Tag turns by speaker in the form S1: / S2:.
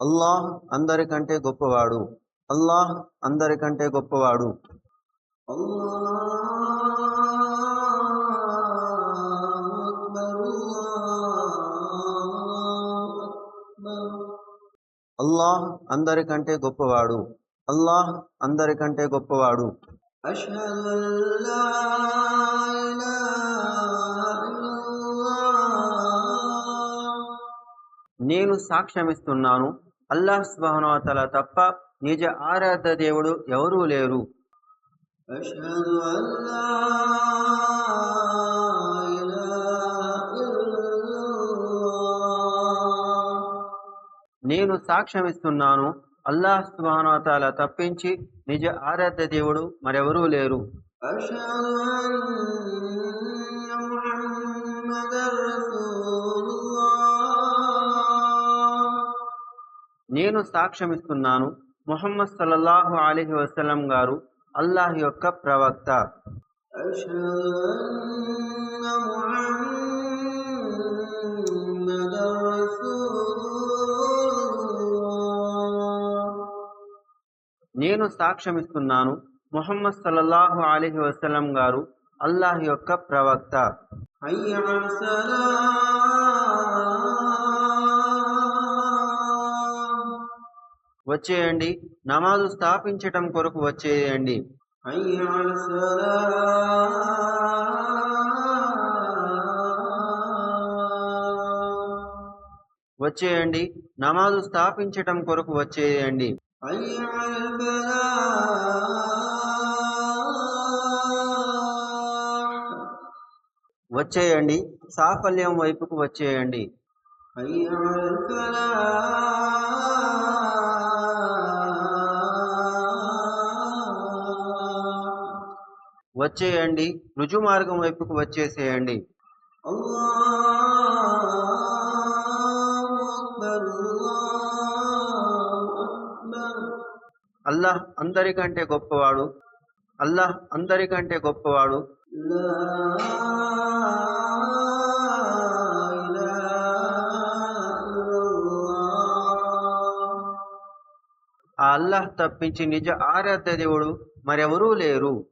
S1: అల్లాహ్ అందరికంటే గొప్పవాడు. అల్లాహ్ అందరికంటే గొప్పవాడు. అల్లాహ్ అందరికంటే గొప్పవాడు. అల్లాహ్ అందరికంటే గొప్పవాడు.
S2: أشهد أن لا إله إلا الله
S1: నేను సాక్ష్యమిస్తున్నాను అల్లాహ్ సుబ్హానహువతఆలా తప్ప నిజ ఆరాధ్య దేవుడు ఎవరూ లేరు
S2: أشهد أن لا إله إلا الله
S1: నేను సాక్ష్యమిస్తున్నాను అల్లాహ్ సుబానోతాల తప్పించి నిజ ఆరాధ్య దేవుడు మరెవరూ లేరు. నేను సాక్ష్యమిస్తున్నాను మొహమ్మద్ సల్లాహు అలీహి వసలం గారు అల్లాహ్ యొక్క ప్రవక్త. నేను సాక్ష్యం ఇస్తున్నాను సలల్లాహు సల్లల్లాహు అలీహి వసలం గారు అల్లాహ్ యొక్క ప్రవక్త. వచ్చేయండి నమాజు స్థాపించటం కొరకు వచ్చేయండి. వచ్చేయండి నమాజు స్థాపించటం కొరకు వచ్చేయండి.
S2: حي على الفلاح
S1: వచ్చేయండి సాఫల్యం వైపుకు వచ్చేయండి
S2: حي على الفلاح
S1: వచ్చేయండి రుజుమార్గం వైపుకు వచ్చేసేయండి
S2: الله
S1: అల్లాహ్ అందరికంటే గొప్పవాడు. అల్లాహ్ అందరికంటే గొప్పవాడు. ఆ అల్లాహ్ తప్పించి నిజ ఆరాధ్య దేవుడు మరెవరూ లేరు.